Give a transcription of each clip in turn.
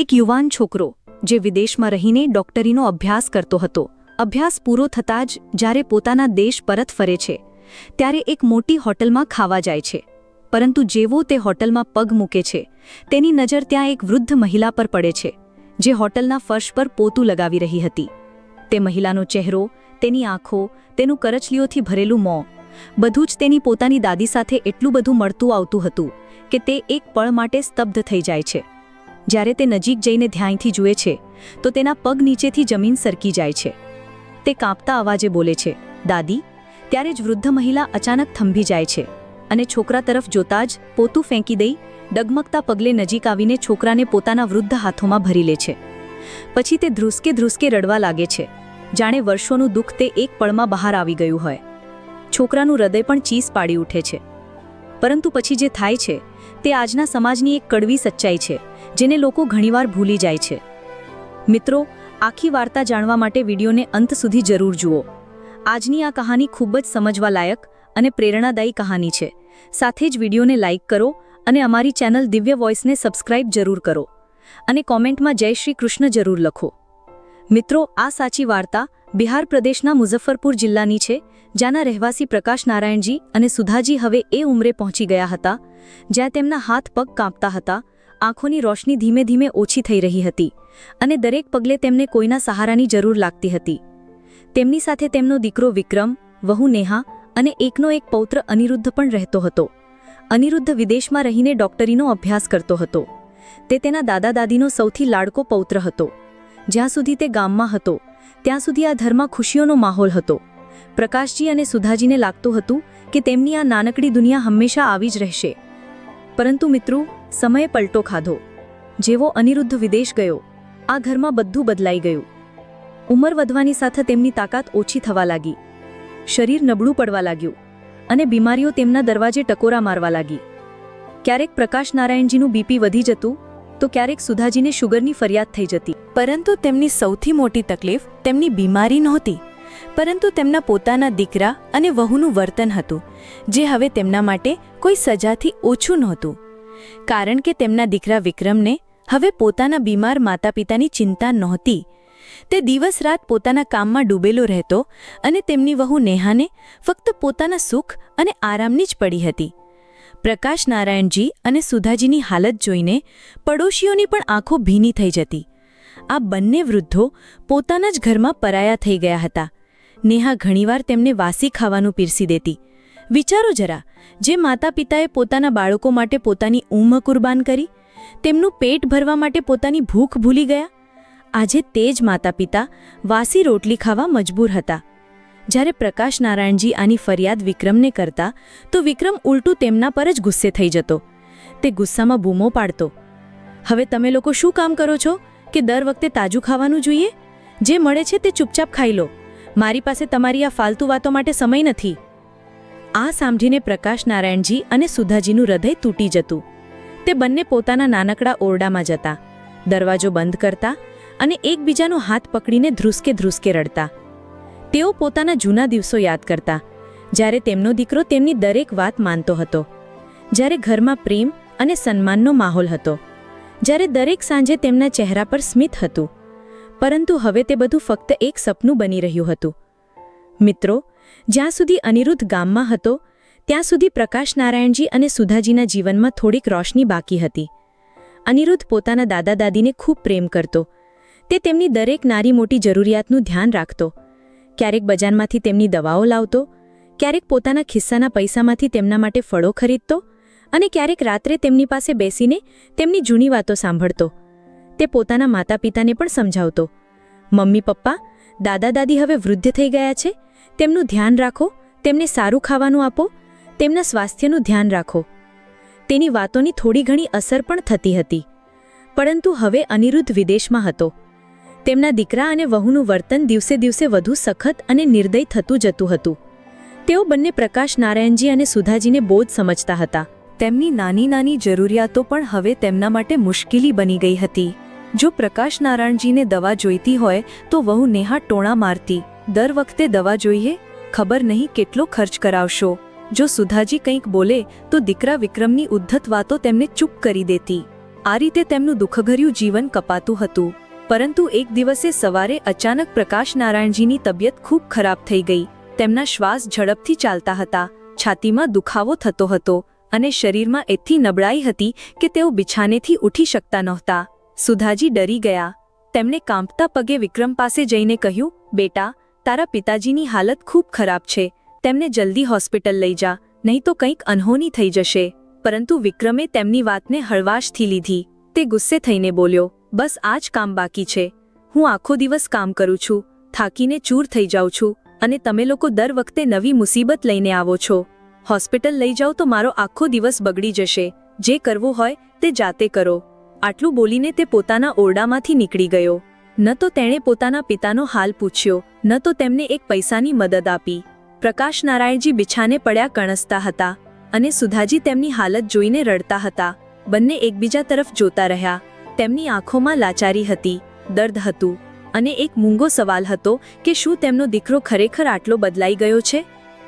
એક યુવાન છોકરો, જે વિદેશમાં રહીને ડોક્ટરીનો અભ્યાસ કરતો હતો. અભ્યાસ પૂરો થતાં જ જ્યારે પોતાના દેશ પરત ફરે છે, ત્યારે એક મોટી હોટલમાં ખાવા જાય છે. પરંતુ જેવો તે હોટલમાં પગ મૂકે છે, તેની નજર ત્યાં એક વૃદ્ધ મહિલા પર પડે છે, જે હોટલના ફર્શ પર પોતું લગાવી રહી હતી. તે મહિલાનો ચહેરો, તેની આંખો, તેનું કરચલીઓથી ભરેલું મોં, બધું જ તેની પોતાની દાદી સાથે એટલું બધું મળતું આવતું હતું કે તે એક પળ માટે સ્તબ્ધ થઈ જાય છે. જ્યારે તે નજીક જઈને ધ્યાનથી જુએ છે, તો તેના પગ નીચેથી જમીન સરકી જાય છે. તે કાંપતા અવાજે બોલે છે, દાદી, ત્યારે જ વૃદ્ધ મહિલા અચાનક થંભી જાય છે અને છોકરા તરફ જોતા જ પોતું ફેંકી દઈ ડગમગતા પગલે નજીક આવીને છોકરાને પોતાના વૃદ્ધ હાથોમાં ભરી લે છે. પછી તે ધ્રુસકે ધ્રુસકે રડવા લાગે છે. જાણે વર્ષોનું દુઃખ તે એક પળમાં બહાર આવી ગયું હોય. છોકરાનું હૃદય પણ ચીસ પાડી ઉઠે છે. પરંતુ પછી જે થાય છે તે આજના સમાજની એક કડવી સચ્ચાઈ છે, જેને લોકો ઘણીવાર ભૂલી જાય છે. મિત્રો, આખી વાર્તા જાણવા માટે વિડીયોને અંત સુધી જરૂર જુઓ. આજની આ કહાની ખૂબ જ સમજવા લાયક અને પ્રેરણાદાયી કહાની છે. સાથે જ વિડીયોને લાઇક કરો અને અમારી ચેનલ દિવ્ય વોઇસને સબસ્ક્રાઇબ જરૂર કરો. અને કોમેન્ટમાં જય શ્રી કૃષ્ણ જરૂર લખો. મિત્રો, આ સાચી વાર્તા બિહાર પ્રદેશના મુઝફ્ફરપુર જિલ્લાની છે, જ્યાંના રહેવાસી પ્રકાશ નારાયણજી અને સુધાજી હવે એ ઉંમરે પહોંચી ગયા હતા, જ્યાં તેમના હાથ પગ કાંપતા હતા, આંખોની રોશની ધીમે ધીમે ઓછી થઈ રહી હતી અને દરેક પગલે તેમને કોઈના સહારાની જરૂર લાગતી હતી. તેમની સાથે તેમનો દીકરો વિક્રમ, વહુ નેહા અને એકનો એક પૌત્ર અનિરુદ્ધ પણ રહેતો હતો. અનિરુદ્ધ વિદેશમાં રહીને ડોક્ટરીનો અભ્યાસ કરતો હતો. તે તેના દાદા દાદીનો સૌથી લાડકો પૌત્ર હતો. જ્યાં સુધી તે ગામમાં હતો ત્યાં સુધી આ ઘરમાં ખુશીઓનો માહોલ હતો. પ્રકાશજી અને સુધાજીને લાગતું હતું કે તેમની આ નાનકડી દુનિયા હંમેશા આવી જ રહેશે. પરંતુ મિત્રો, સમયે પલટો ખાધો. જેવો અનિરુદ્ધ વિદેશ ગયો, આ ઘરમાં બધું બદલાઈ ગયું. ઉંમર વધવાની સાથે તેમની તાકાત ઓછી થવા લાગી. શરીર નબળું પડવા લાગ્યું અને બીમારીઓ તેમના દરવાજે ટકોરા મારવા લાગી. ક્યારેક પ્રકાશ નારાયણજીનું બીપી વધી જતું તો ક્યારેક સુધાજીને શુગરની ફરિયાદ થઈ જતી. પરંતુ તેમની સૌથી મોટી તકલીફ તેમની બીમારી નહોતી. પરંતુ તેમના પોતાના દીકરા અને વહુનું વર્તન હતું, જે હવે તેમના માટે કોઈ સજાથી ઓછું નહોતું. કારણ કે તેમના દીકરા વિક્રમને હવે પોતાના બીમાર માતા પિતાની ચિંતા નહોતી. તે દિવસ રાત પોતાના કામમાં ડૂબેલો રહેતો અને તેમની વહુ નેહાને ફક્ત પોતાના સુખ અને આરામની જ પડી હતી. પ્રકાશ નારાયણજી અને સુધાજીની હાલત જોઈને પડોશીઓની પણ આંખો ભીની થઈ જતી. આ બંને વૃદ્ધો પોતાના જ ઘરમાં પરાયા થઈ ગયા હતા. નેહા ઘણીવાર તેમને વાસી ખાવાનું પીરસી દેતી. વિચારો જરા, જે માતા પિતાએ પોતાના બાળકો માટે પોતાની ઊંઘ કુરબાન કરી, તેમનું પેટ ભરવા માટે પોતાની ભૂખ ભૂલી ગયા? આજે તે જ માતા પિતા વાસી રોટલી ખાવા મજબૂર હતા. જ્યારે પ્રકાશ નારાયણજી આની ફરિયાદ વિક્રમને કરતા, તો વિક્રમ ઉલટું તેમના પર જ ગુસ્સે થઈ જતો. તે ગુસ્સામાં બૂમો પાડતો. હવે તમે લોકો શું કામ કરો છો? કે દર વખતે તાજું ખાવાનું જોઈએ? જે મળે છે તે ચૂપચાપ ખાઈ લો. મારી પાસે તમારી આ ફાલતુ વાતો માટે સમય નથી. આ સાંભળીને પ્રકાશ નારાયણજી અને સુધાજીનું હૃદય તૂટી જતું. તે બંને પોતાના નાનકડા ઓરડામાં જતા. દરવાજો બંધ કરતા અને એકબીજાનો હાથ પકડીને ધ્રુસકે ધ્રુસકે રડતા. તેઓ પોતાના જૂના દિવસો યાદ કરતા. જ્યારે તેમનો દીકરો તેમની દરેક વાત માનતો હતો. જ્યારે ઘરમાં પ્રેમ અને સન્માનનો માહોલ હતો. જ્યારે દરેક સાંજે તેમના ચહેરા પર સ્મિત હતું. પરંતુ હવે તે બધું ફક્ત એક સપનું બની રહ્યું હતું. મિત્રો, જ્યાં સુધી અનિરુદ્ધ ગામમાં હતો, ત્યાં સુધી પ્રકાશ નારાયણજી અને સુધાજીના જીવનમાં થોડીક રોશની બાકી હતી. અનિરુદ્ધ પોતાના દાદા દાદીને ખૂબ પ્રેમ કરતો. તે તેમની દરેક નારી મોટી જરૂરિયાતનું ધ્યાન રાખતો. ક્યારેક બજારમાંથી તેમની દવાઓ લાવતો, ક્યારેક પોતાના ખિસ્સાના પૈસામાંથી તેમના માટે ફળો ખરીદતો અને ક્યારેક રાત્રે તેમની પાસે બેસીને તેમની જૂની વાતો સાંભળતો. તે પોતાના માતા પિતાને પણ સમજાવતો. મમ્મી, પપ્પા, દાદા, દાદી હવે વૃદ્ધ થઈ ગયા છે. તેમનું ધ્યાન રાખો, તેમને સારું ખાવાનું આપો, તેમના સ્વાસ્થ્યનું ધ્યાન રાખો. તેની વાતોની થોડી ઘણી અસર પણ થતી હતી. પરંતુ હવે અનિરુદ્ધ વિદેશમાં હતો. તેમના દીકરા અને વહુનું વર્તન દિવસે દિવસે વધુ સખત અને નિર્દય થતું જતું હતું. તેઓ બંને પ્રકાશ નારાયણજી અને સુધાજીને બોધ સમજતા હતા. તેમની નાની નાની જરૂરિયાતો પણ હવે તેમના માટે મુશ્કેલી બની ગઈ હતી. જો પ્રકાશ નારાયણજીને દવા જોઈતી હોય, તો વહુ નેહા ટોણા મારતી. દર વખતે દવા જોઈએ? ખબર નહીં કેટલો ખર્ચ કરાવશો. જો સુધાજી કંઈક બોલે, તો દીકરા વિક્રમની ઉદ્ધત વાતો તેમને ચૂપ કરી દેતી. આ રીતે તેમનું દુઃખભર્યું જીવન કપાતું હતું. પરંતુ એક દિવસે સવારે અચાનક પ્રકાશ નારાયણજીની તબિયત ખૂબ ખરાબ થઈ ગઈ. તેમના શ્વાસ ઝડપથી ચાલતા હતા. છાતીમાં દુખાવો થતો હતો અને શરીરમાં એટલી નબળાઈ હતી કે તેઓ બિછાનેથી ઉઠી શકતા નહોતા. સુધાજી ડરી ગયા. તેમણે કાંપતા પગે વિક્રમ પાસે જઈને કહ્યું, બેટા, તારા પિતાજીની હાલત ખૂબ ખરાબ છે. તેમને જલ્દી હોસ્પિટલ લઈ જા, નહીં તો કંઈક અનહોની થઈ જશે. પરંતુ વિક્રમે તેમની વાતને હળવાશથી લીધી. તે ગુસ્સે થઈને બોલ્યો બસ આ જ કામ બાકી છે. હું આખો દિવસ કામ કરું છું, થાકીને ચૂર થઈ જાઉં છું અને તમે લોકો દર વખતે નવી મુસીબત લઈને આવો છો. હોસ્પિટલ લઈ જાઓ તો મારો આખો દિવસ બગડી જશે. જે કરવું હોય તે જાતે કરો. આટલું બોલીને તે પોતાના ઓરડામાંથી નીકળી ગયો. ન તો તેણે પોતાના પિતાનો હાલ પૂછ્યો, ન તો તેમને એક પૈસાની મદદ આપી. પ્રકાશ નારાયણજી બિછાને પડ્યા કણસતા હતા અને સુધાજી તેમની હાલત જોઈને રડતા હતા. બંને એકબીજા તરફ જોતા રહ્યા. તેમની આંખોમાં લાચારી હતી, દર્દ હતું અને એક મૂંગો સવાલ હતો કે શું તેમનો દીકરો ખરેખર આટલો બદલાઈ ગયો છે?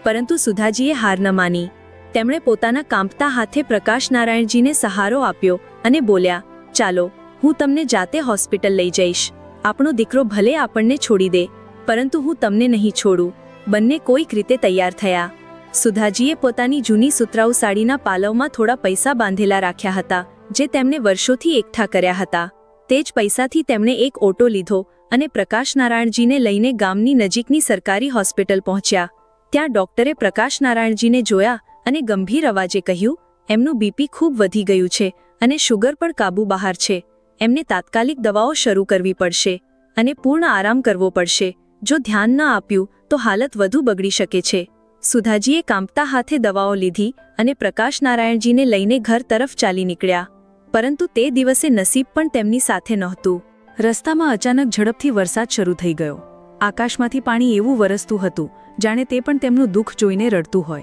પરંતુ સુધાજીએ હાર ન માની. તેમણે પોતાના કાંપતા હાથે પ્રકાશ નારાયણજીને સહારો આપ્યો અને બોલ્યા, ચાલો, હું તમને જાતે હોસ્પિટલ લઈ જઈશ. આપણો દીકરો ભલે આપણને છોડી દે, પરંતુ હું તમને નહીં છોડું. બંને કોઈક રીતે તૈયાર થયા. સુધાજીએ પોતાની જૂની સુતરાઉ સાડીના પાલવમાં થોડા પૈસા બાંધેલા રાખ્યા હતા. જે તેમને વર્ષોથી એકઠા કર્યા હતા. તે જ પૈસાથી તેમણે એક ઓટો લીધો અને પ્રકાશ નારાયણજીને લઈને ગામની નજીકની સરકારી હોસ્પિટલ પહોંચ્યા. ત્યાં ડોક્ટરે પ્રકાશ નારાયણજીને જોયા અને ગંભીર અવાજે કહ્યું, એમનું બીપી ખૂબ વધી ગયું છે અને શુગર પણ કાબુ બહાર છે. એમને તાત્કાલિક દવાઓ શરૂ કરવી પડશે અને પૂર્ણ આરામ કરવો પડશે. જો ધ્યાન ન આપ્યું, તો હાલત વધુ બગડી શકે છે. સુધાજીએ કાંપતા હાથે દવાઓ લીધી અને પ્રકાશ નારાયણજીને લઈને ઘર તરફ ચાલી નીકળ્યા. પરંતુ તે દિવસે નસીબ પણ તેમની સાથે નહોતું. રસ્તામાં અચાનક ઝડપથી વરસાદ શરૂ થઈ ગયો. આકાશમાંથી પાણી એવું વરસતું હતું, જાણે તે પણ તેમનું દુઃખ જોઈને રડતું હોય.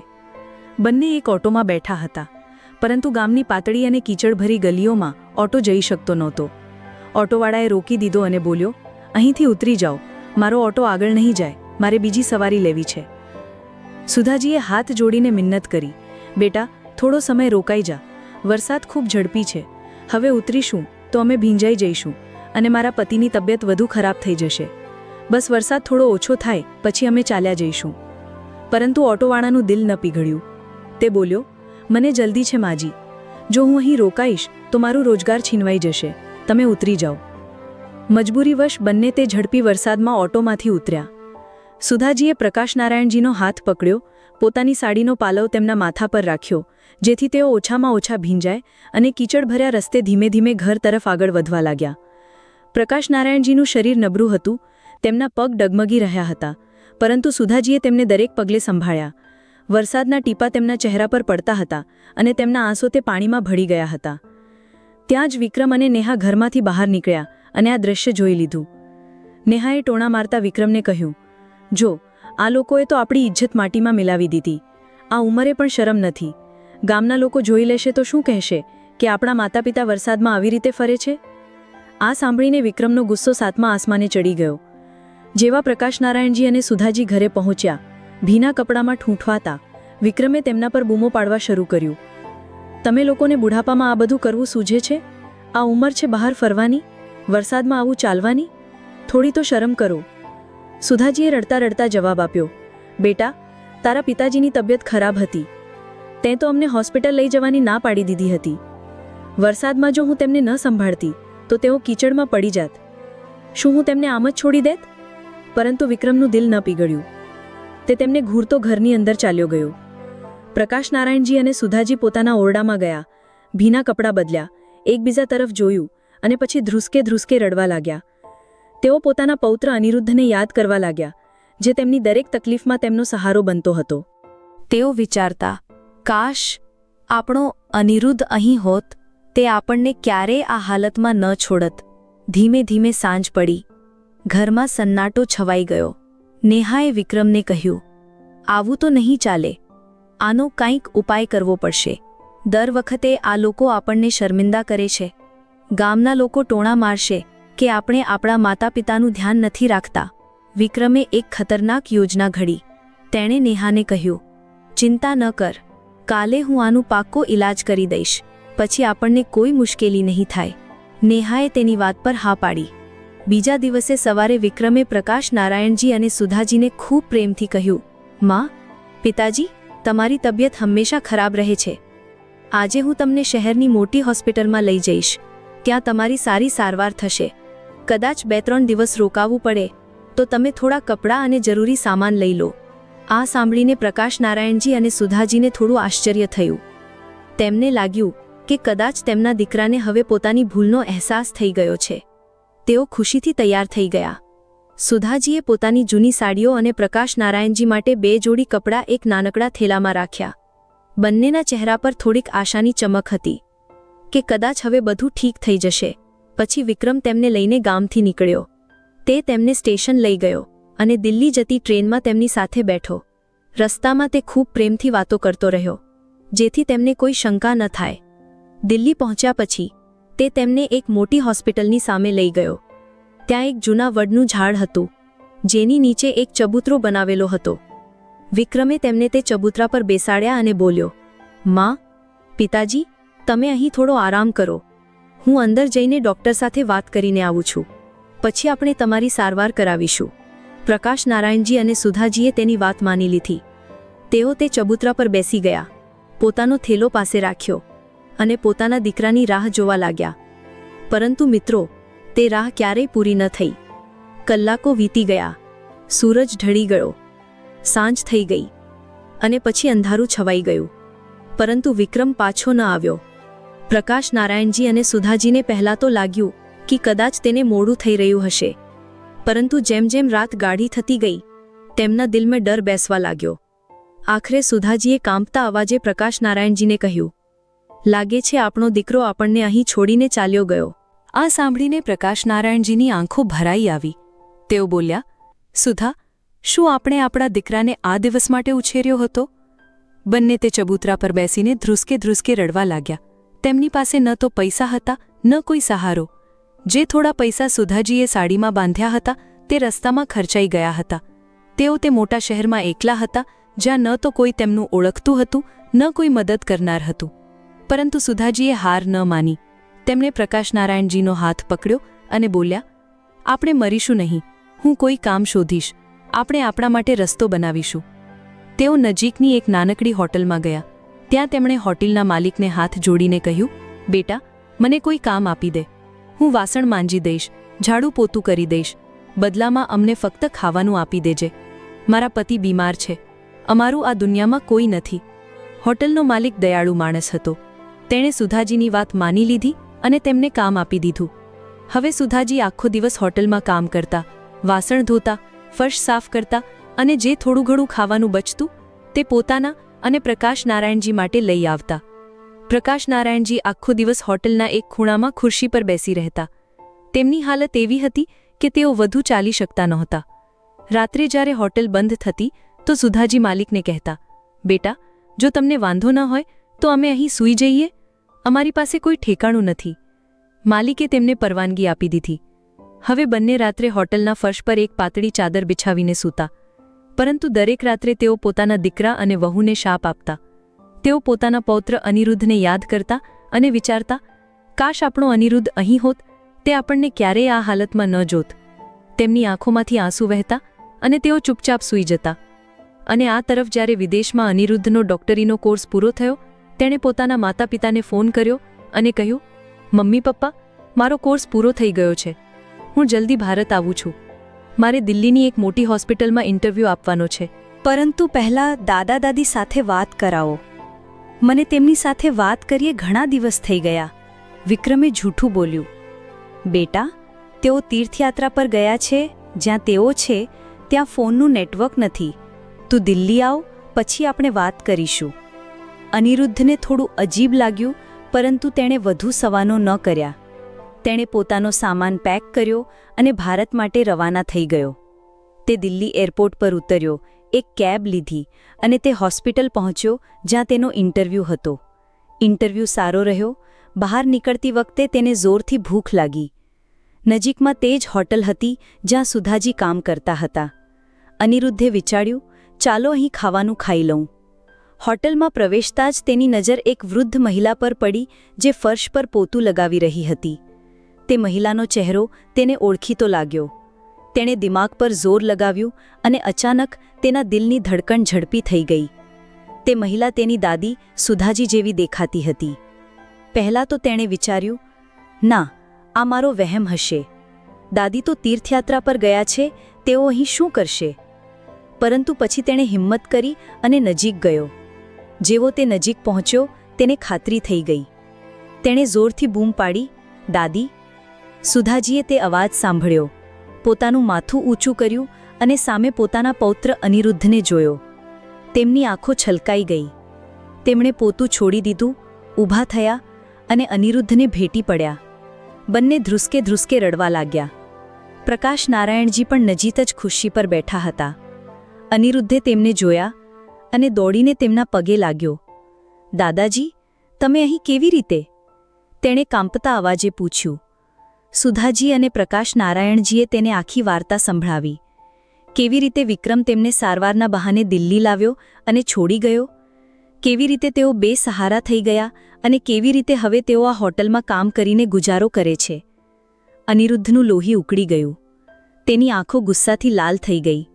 બંને એક ઓટોમાં બેઠા હતા. પરંતુ ગામની પાતળી અને કીચડભરી ગલીઓમાં ઓટો જઈ શકતો નહોતો. ઓટોવાળાએ રોકી દીધો અને બોલ્યો, અહીંથી ઉતરી જાઓ. મારો ઓટો આગળ નહીં જાય. મારે બીજી સવારી લેવી છે. સુધાજીએ હાથ જોડીને મિન્નત કરી, બેટા, થોડો સમય રોકાઈ જા. વરસાદ ખૂબ ઝડપી છે. હવે ઉતરીશું, તો અમે ભીંજાઈ જઈશું અને મારા પતિની તબિયત વધુ ખરાબ થઈ જશે. બસ વરસાદ થોડો ઓછો થાય, પછી અમે ચાલ્યા જઈશું. પરંતુ ઓટોવાળાનું દિલ ન પીગળ્યું. તે બોલ્યો, મને જલ્દી છે માજી. જો હું અહીં રોકાઈશ, તો મારું રોજગાર છીનવાઈ જશે. તમે ઉતરી જાઓ. મજબૂરીવશ બંને તે ઝડપી વરસાદમાં ઓટોમાંથી ઉતર્યા. સુધાજીએ પ્રકાશ નારાયણજીનો હાથ પકડ્યો પોતાની સાડીનો પાલવ તેમના માથા પર રાખ્યો, જેથી તેઓ ઓછામાં ઓછા ભીંજાય અને કીચડભર્યા રસ્તે ધીમે ધીમે ઘર તરફ આગળ વધવા લાગ્યા. પ્રકાશ નારાયણજીનું શરીર નબળું હતું, તેમના પગ ડગમગી રહ્યા હતા, પરંતુ સુધાજીએ તેમને દરેક પગલે સંભાળ્યા. વરસાદના ટીપા તેમના ચહેરા પર પડતા હતા અને તેમના આંસુ તે પાણીમાં ભળી ગયા હતા. ત્યાં જ વિક્રમ અને નેહા ઘરમાંથી બહાર નીકળ્યા અને આ દ્રશ્ય જોઈ લીધું. નેહાએ ટોણા મારતા વિક્રમને કહ્યું, જો આ લોકોએ તો આપણી ઇજ્જત માટીમાં મિલાવી દીધી. આ ઉંમરે પણ શરમ નથી. ગામના લોકો જોઈ લેશે તો શું કહેશે કે આપણા માતા પિતા વરસાદમાં આવી રીતે ફરે છે? આ સાંભળીને વિક્રમનો ગુસ્સો સાતમા આસમાને ચડી ગયો. જેવા પ્રકાશ નારાયણજી અને સુધાજી ઘરે પહોંચ્યા, ભીના કપડામાં ઠૂંઠવાતા, વિક્રમે તેમના પર બૂમો પાડવા શરૂ કર્યું. તમે લોકોને બુઢાપામાં આ બધું કરવું સૂઝે છે? આ ઉંમર છે બહાર ફરવાની? વરસાદમાં આવું ચાલવાની? થોડી તો શરમ કરો. સુધાજીએ રડતા રડતા જવાબ આપ્યો, બેટા, તારા પિતાજીની તબિયત ખરાબ હતી. તે તો અમને હોસ્પિટલ લઈ જવાની ના પાડી દીધી હતી. વરસાદમાં જો હું તેમને ન સંભાળતી, તો તેઓ કીચડમાં પડી જાત. શું હું તેમને આમ જ છોડી દેત? પરંતુ વિક્રમનું દિલ ન પીગળ્યું. તે તેમને ઘૂરતો ઘરની અંદર ચાલ્યો ગયો. પ્રકાશ નારાયણજી અને સુધાજી પોતાના ઓરડામાં ગયા, ભીના કપડાં બદલ્યા, એકબીજા તરફ જોયું અને પછી ધ્રુસકે ધ્રુસકે રડવા લાગ્યા. તેઓ પોતાના પૌત્ર અનિરુદ્ધને યાદ કરવા લાગ્યા, જે તેમની દરેક તકલીફમાં તેમનો સહારો બનતો હતો. તેઓ વિચારતા, કાશ આપણો અનિરુદ્ધ અહીં હોત, તે આપણને ક્યારેય આ હાલતમાં ન છોડત. ધીમે ધીમે સાંજ પડી. ઘરમાં સન્નાટો છવાઈ ગયો. નેહાએ વિક્રમને કહ્યું, આવું તો નહીં ચાલે. આનો કંઈક ઉપાય કરવો પડશે. દર વખતે આ લોકો આપણને શર્મિંદા કરે છે. ગામના લોકો ટોણા મારશે. કે આપણે આપણા માતા પિતાનું ધ્યાન નથી રાખતા. વિક્રમે એક ખતરનાક યોજના ઘડી. તેણે નેહાને કહ્યું, ચિંતા ન કર. કાલે હું આનું પાક્કો ઇલાજ કરી દઈશ. પછી આપણને કોઈ મુશ્કેલી નહીં થાય. નેહાએ તેની વાત પર હા પાડી. બીજા દિવસે સવારે વિક્રમે પ્રકાશ નારાયણજી અને સુધાજીને ખૂબ પ્રેમથી કહ્યું, માં, પિતાજી, તમારી તબિયત હંમેશા ખરાબ રહે છે. આજે હું તમને શહેરની મોટી હોસ્પિટલમાં લઈ જઈશ. ત્યાં તમારી સારી સારવાર થશે. કદાચ બે ત્રણ દિવસ રોકાવું પડે, તો તમે થોડા કપડાં અને જરૂરી સામાન લઈ લો. આ સાંભળીને પ્રકાશ નારાયણજી અને સુધાજીને થોડું આશ્ચર્ય થયું. તેમને લાગ્યું કે કદાચ તેમના દીકરાને હવે પોતાની ભૂલનો અહેસાસ થઈ ગયો છે. તેઓ ખુશીથી તૈયાર થઈ ગયા. સુધાજીએ પોતાની જૂની સાડીઓ અને પ્રકાશ નારાયણજી માટે બે જોડી કપડાં એક નાનકડા થેલામાં રાખ્યા. બંનેના ચહેરા પર થોડીક આશાની ચમક હતી કે કદાચ હવે બધું ઠીક થઈ જશે. પછી વિક્રમ તેમને લઈને ગામથી નીકળ્યો. તે તેમને સ્ટેશન લઈ ગયો અને દિલ્હી જતી ટ્રેનમાં તેમની સાથે બેઠો. રસ્તામાં તે ખૂબ પ્રેમથી વાતો કરતો રહ્યો, જેથી તેમને કોઈ શંકા ન થાય. દિલ્હી પહોંચ્યા પછી, તે તેમને એક મોટી હોસ્પિટલની સામે લઈ ગયો. ત્યાં એક જૂના વડનું ઝાડ હતું, જેની નીચે એક ચબૂતરો બનાવેલો હતો. વિક્રમે તેમને તે ચબૂતરા પર બેસાડ્યા અને બોલ્યો, માં, પિતાજી, તમે અહીં થોડો આરામ કરો. હું અંદર જઈને ડૉક્ટર સાથે વાત કરીને આવું છું. પછી આપણે તમારી સારવાર કરાવીશું. પ્રકાશ નારાયણજી અને સુધાજીએ તેની વાત માની લીધી. તેઓ તે ચબૂતરા પર બેસી ગયા. પોતાનો થેલો પાસે રાખ્યો અને પોતાના દીકરાની રાહ જોવા લાગ્યા. પરંતુ મિત્રો, તે રાહ ક્યારેય પૂરી ન થઈ. કલાકો વીતી ગયા. સૂરજ ઢળી ગયો. સાંજ થઈ ગઈ અને પછી અંધારું છવાઈ ગયું. પરંતુ વિક્રમ પાછો ન આવ્યો. પ્રકાશ નારાયણજી અને સુધાજીને પહેલાં તો લાગ્યું કે કદાચ તેને મોડું થઈ રહ્યું હશે. પરંતુ જેમ જેમ રાત ગાઢી થતી ગઈ, તેમના દિલમાં ડર બેસવા લાગ્યો. આખરે સુધાજીએ કાંપતા અવાજે પ્રકાશ નારાયણજીને કહ્યું, લાગે છે આપણો દીકરો આપણને અહીં છોડીને ચાલ્યો ગયો. આ સાંભળીને પ્રકાશ નારાયણજીની આંખો ભરાઈ આવી. તેઓ બોલ્યા, સુધા, શું આપણે આપણા દીકરાને આ દિવસ માટે ઉછેર્યો હતો? બંને તે ચબૂતરા પર બેસીને ધ્રુસકે ધ્રુસકે રડવા લાગ્યા. તેમની પાસે ન તો પૈસા હતા, ન કોઈ સહારો. જે થોડા પૈસા સુધાજીએ સાડીમાં બાંધ્યા હતા, તે રસ્તામાં ખર્ચાઈ ગયા હતા. તેઓ તે મોટા શહેરમાં એકલા હતા, જ્યાં ન તો કોઈ તેમનું ઓળખતું હતું, ન કોઈ મદદ કરનાર હતું. પરંતુ સુધાજીએ હાર ન માની. તેમણે પ્રકાશનારાયણજીનો હાથ પકડ્યો અને બોલ્યા, આપણે મરીશું નહીં. હું કોઈ કામ શોધીશ. આપણે આપણા માટે રસ્તો બનાવીશું. તેઓ નજીકની એક નાનકડી હોટલમાં ગયા. ત્યાં તેમણે હોટલના માલિકને હાથ જોડીને કહ્યું, બેટા, મને કોઈ કામ આપી દે. હું વાસણ માંજી દઈશ, ઝાડુ પોતું કરી દઈશ. બદલામાં અમને ફક્ત ખાવાનું આપી દેજે. મારા પતિ બીમાર છે. અમારું આ દુનિયામાં કોઈ નથી. હોટલનો માલિક દયાળુ માણસ હતો. તેણે સુધાજીની વાત માની લીધી અને તેમને કામ આપી દીધું. હવે સુધાજી આખો દિવસ હોટલમાં કામ કરતા, વાસણ ધોતા, ફર્શ સાફ કરતા અને જે થોડું ઘણું ખાવાનું બચતું તે પોતાના અને પ્રકાશ નારાયણજી માટે લઈ આવતા. પ્રકાશ નારાયણજી આખો દિવસ હોટલના એક ખૂણામાં ખુરશી પર બેસી રહેતા. તેમની હાલત એવી હતી કે તેઓ વધુ ચાલી શકતા નહોતા. રાત્રે જ્યારે હોટેલ બંધ થતી, તો સુધાજી માલિકને કહેતા, બેટા, જો તમને વાંધો ન હોય, તો અમે અહીં સૂઈ જઈએ. અમારી પાસે કોઈ ઠેકાણું નથી. માલિકે તેમને પરવાનગી આપી દીધી. હવે બંને રાત્રે હોટલના ફર્શ પર એક પાતળી ચાદર બિછાવીને સૂતા. પરંતુ દરેક રાત્રે તેઓ પોતાના દીકરા અને વહુને શાપ આપતા. તેઓ પોતાના પૌત્ર અનિરુદ્ધને યાદ કરતા અને વિચારતા, કાશ આપણો અનિરુદ્ધ અહીં હોત, તે આપણને ક્યારેય આ હાલતમાં ન જોત. તેમની આંખોમાંથી આંસુ વહેતા અને તેઓ ચૂપચાપ સૂઈ જતા. અને આ તરફ જ્યારે વિદેશમાં અનિરુદ્ધનો ડોક્ટરીનો કોર્સ પૂરો થયો, તેણે પોતાના માતા પિતાને ફોન કર્યો અને કહ્યું, મમ્મી પપ્પા, મારો કોર્સ પૂરો થઈ ગયો છે. હું જલ્દી ભારત આવું છું. મારે દિલ્હીની એક મોટી હોસ્પિટલમાં ઇન્ટરવ્યૂ આપવાનો છે. પરંતુ પહેલાં દાદા દાદી સાથે વાત કરાવો. મને તેમની સાથે વાત કરીએ ઘણા દિવસ થઈ ગયા. વિક્રમે જૂઠું બોલ્યું. બેટા, તેઓ તીર્થયાત્રા પર ગયા છે, જ્યાં તેઓ છે, ત્યાં ફોનનું નેટવર્ક નથી. તું દિલ્હી આવ, પછી આપણે વાત કરીશું. અનિરુદ્ધને થોડું અજીબ લાગ્યું, પરંતુ તેણે વધુ સવાનો ન કર્યા. તેણે પોતાનો સામાન પેક કર્યો અને ભારત માટે રવાના થઈ ગયો. તે દિલ્હી એરપોર્ટ પર ઉતર્યો, એક કેબ લીધી અને તે હોસ્પિટલ પહોંચ્યો જ્યાં તેનો ઇન્ટરવ્યૂ હતો. ઇન્ટરવ્યૂ સારો રહ્યો, બહાર નીકળતી વખતે તેને જોરથી ભૂખ લાગી. નજીકમાં તે જ હોટલ હતી જ્યાં સુધાજી કામ કરતા હતા. અનિરુદ્ધે વિચાર્યું, ચાલો અહીં ખાવાનું ખાઈ લઉં. હોટલમાં પ્રવેશતા જ તેની નજર એક વૃદ્ધ મહિલા પર પડી જે ફર્શ પર પોતું લગાવી રહી હતી. તે મહિલાનો ચહેરો તેને ઓળખીતો લાગ્યો. તેણે દિમાગ પર જોર લગાવ્યું અને અચાનક તેના દિલની ધડકણ ઝડપી થઈ ગઈ. તે મહિલા તેની દાદી સુધાજી જેવી દેખાતી હતી. પહેલાં તો તેણે વિચાર્યું, ના, આ મારો વહેમ હશે. દાદી તો તીર્થયાત્રા પર ગયા છે, તેઓ અહીં શું કરશે? પરંતુ પછી તેણે હિંમત કરી અને નજીક ગયો. જેવો તે નજીક પહોંચ્યો, તેને ખાતરી થઈ ગઈ. તેણે જોરથી બૂમ પાડી, દાદી સુધાજીએ તે અવાજ સાંભળ્યો. પોતાનું માથું ઊંચું કર્યું અને સામે પોતાના પૌત્ર અનિરુદ્ધને જોયો. તેમની આંખો છલકાઈ ગઈ. તેમણે પોતું છોડી દીધું, ઊભા થયા અને અનિરુદ્ધને ભેટી પડ્યા. બંને ધ્રુસકે ધ્રુસકે રડવા લાગ્યા. પ્રકાશ નારાયણજી પણ નજીત જ ખુરશી પર બેઠા હતા. અનિરુદ્ધે તેમને જોયા અને દોડીને તેમના પગે લાગ્યો. દાદાજી, તમે અહીં કેવી રીતે? તેણે કાંપતા અવાજે પૂછ્યું. સુધાજી અને પ્રકાશ નારાયણજીએ તેને આખી વાર્તા સંભળાવી. કેવી રીતે વિક્રમ તેમને સારવારના બહાને દિલ્હી લાવ્યો અને છોડી ગયો? કેવી રીતે તેઓ બેસહારા થઈ ગયા અને કેવી રીતે હવે તેઓ આ હોટલમાં કામ કરીને ગુજારો કરે છે? અનિરુદ્ધનું લોહી ઉકળી ગયું. તેની આંખો ગુસ્સાથી લાલ થઈ ગઈ.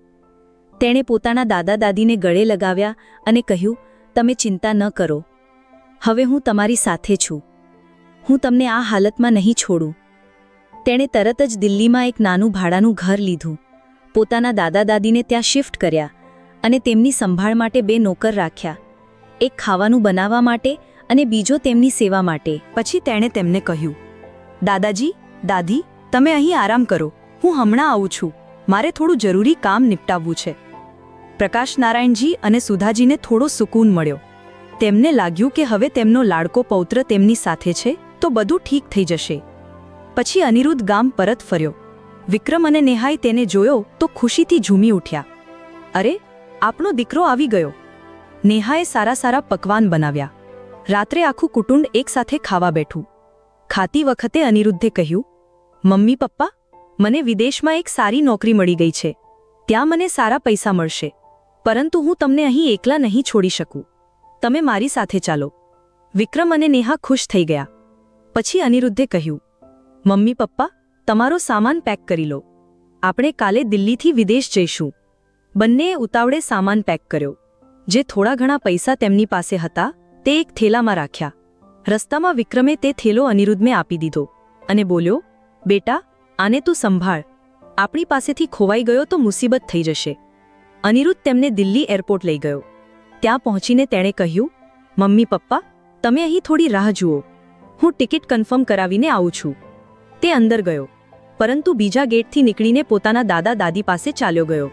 તેણે પોતાના દાદા દાદીને ગળે લગાવ્યા અને કહ્યું, તમે ચિંતા ન કરો. હવે હું તમારી સાથે છું. હું તમને આ હાલતમાં નહીં છોડું. તેણે તરત જ દિલ્હીમાં એક નાનું ભાડાનું ઘર લીધું. પોતાના દાદા દાદીને ત્યાં શિફ્ટ કર્યા અને તેમની સંભાળ માટે બે નોકર રાખ્યા. એક ખાવાનું બનાવવા માટે અને બીજો તેમની સેવા માટે. પછી તેણે તેમને કહ્યું, દાદાજી, દાદી, તમે અહીં આરામ કરો. હું હમણાં આવું છું. મારે થોડું જરૂરી કામ નિપટાવવું છે. પ્રકાશ નારાયણજી અને સુધાજીને થોડો સુકૂન મળ્યો. તેમને લાગ્યું કે હવે તેમનો લાડકો પૌત્ર તેમની સાથે છે, તો બધું ઠીક થઈ જશે. પછી અનિરુદ્ધ ગામ પરત ફર્યો. વિક્રમ અને નેહાએ તેને જોયો તો ખુશીથી ઝૂમી ઉઠ્યા. અરે આપણો દીકરો આવી ગયો. નેહાએ સારા સારા પકવાન બનાવ્યા. રાત્રે આખું કુટુંબ એકસાથે ખાવા બેઠું. ખાતી વખતે અનિરુદ્ધે કહ્યું, મમ્મી, પપ્પા, મને વિદેશમાં એક સારી નોકરી મળી ગઈ છે. ત્યાં મને સારા પૈસા મળશે. પરંતુ હું તમને અહીં એકલા નહીં છોડી શકું. તમે મારી સાથે ચાલો. વિક્રમ અને નેહા ખુશ થઈ ગયા. પછી અનિરુદ્ધે કહ્યું મમ્મી પપ્પા, તમારો સામાન પેક કરી લો. આપણે કાલે દિલ્હીથી વિદેશ જઈશું. બંનેએ ઉતાવળે સામાન પેક કર્યો. જે થોડા ઘણા પૈસા તેમની પાસે હતા, તે એક થેલામાં રાખ્યા. રસ્તામાં વિક્રમે તે થેલો અનિરુદ્ધને આપી દીધો અને બોલ્યો, બેટા, આને તું સંભાળ. આપણી પાસેથી ખોવાઈ ગયો તો મુસીબત થઈ જશે. અનિરુદ્ધ તેમને દિલ્હી એરપોર્ટ લઈ ગયો. ત્યાં પહોંચીને તેણે કહ્યું, મમ્મી પપ્પા, તમે અહીં થોડી રાહ જુઓ. હું ટિકિટ કન્ફર્મ કરાવીને આવું છું. તે અંદર ગયો. પરંતુ બીજા ગેટથી નીકળીને પોતાના દાદા દાદી પાસે ચાલ્યો ગયો.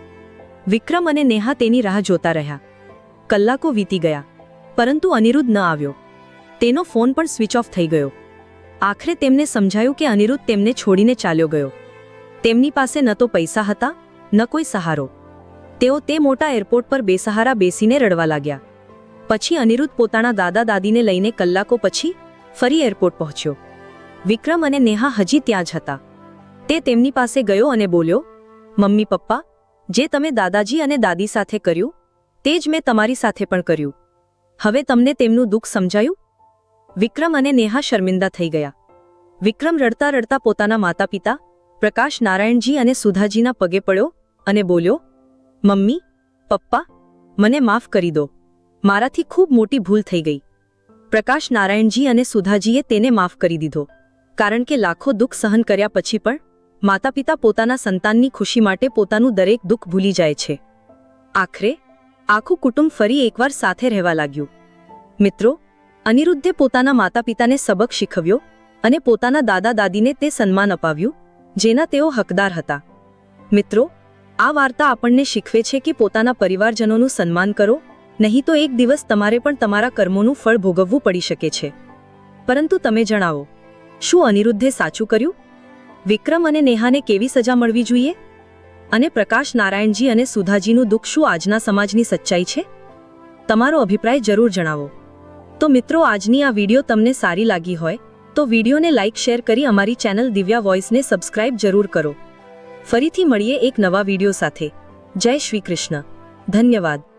વિક્રમ અને નેહા તેની રાહ જોતા રહ્યા. કલાકો વીતી ગયા, પરંતુ અનિરુદ્ધ ન આવ્યો. તેનો ફોન પણ સ્વિચ ઓફ થઈ ગયો. આખરે તેમને સમજાયું કે અનિરુદ્ધ તેમને છોડીને ચાલ્યો ગયો. તેમની પાસે ન તો પૈસા હતા, ન કોઈ સહારો. તેઓ તે મોટા એરપોર્ટ પર બેસહારા બેસીને રડવા લાગ્યા. પછી અનિરુદ્ધ પોતાના દાદા દાદીને લઈને કલાકો પછી ફરી એરપોર્ટ પહોંચ્યો. વિક્રમ અને નેહા હજી ત્યાં જ હતા. તે તેમની પાસે ગયો અને બોલ્યો, મમ્મી, પપ્પા, જે તમે દાદાજી અને દાદી સાથે કર્યું, તે જ મેં તમારી સાથે પણ કર્યું. હવે તમને તેમનું દુઃખ સમજાયું? વિક્રમ અને નેહા શર્મિંદા થઈ ગયા. વિક્રમ રડતા રડતા પોતાના માતા પિતા પ્રકાશ નારાયણજી અને સુધાજીના પગે પડ્યો અને બોલ્યો, મમ્મી, પપ્પા, મને માફ કરી દો. મારાથી ખૂબ મોટી ભૂલ થઈ ગઈ. પ્રકાશ નારાયણજી અને સુધાજીએ તેને માફ કરી દીધો. કારણ કે લાખો દુઃખ સહન કર્યા પછી પણ માતા પિતા પોતાના સંતાનની ખુશી માટે પોતાનું દરેક દુઃખ ભૂલી જાય છે. આખરે, આખું કુટુંબ ફરી એકવાર સાથે રહેવા લાગ્યું. મિત્રો, અનિરુદ્ધે પોતાના માતા પિતાને સબક શીખવ્યો અને પોતાના દાદા દાદીને તે સન્માન અપાવ્યું, જેના તેઓ હકદાર હતા. મિત્રો, આ વાર્તા આપણને શીખવે છે કે પોતાના પરિવારજનોનું સન્માન કરો, નહીં તો એક દિવસ તમારે પણ તમારા કર્મોનું ફળ ભોગવવું પડી શકે છે. પરંતુ તમે જણાવો શું અનિરુદ્ધે સાચું કર્યું? વિક્રમ અને નેહાને કેવી સજા મળવી જોઈએ? અને પ્રકાશ નારાયણજી અને સુધાજીનું દુઃખ શું આજના સમાજની સચ્ચાઈ છે? તમારો અભિપ્રાય જરૂર જણાવો. તો મિત્રો, આજની આ વીડિયો તમને સારી લાગી હોય, તો વિડીયોને લાઇક શેર કરી અમારી ચેનલ દિવ્યા વોઇસને સબસ્ક્રાઇબ જરૂર કરો. ફરીથી મળીએ એક નવા વીડિયો સાથે. જય શ્રી કૃષ્ણ. ધન્યવાદ.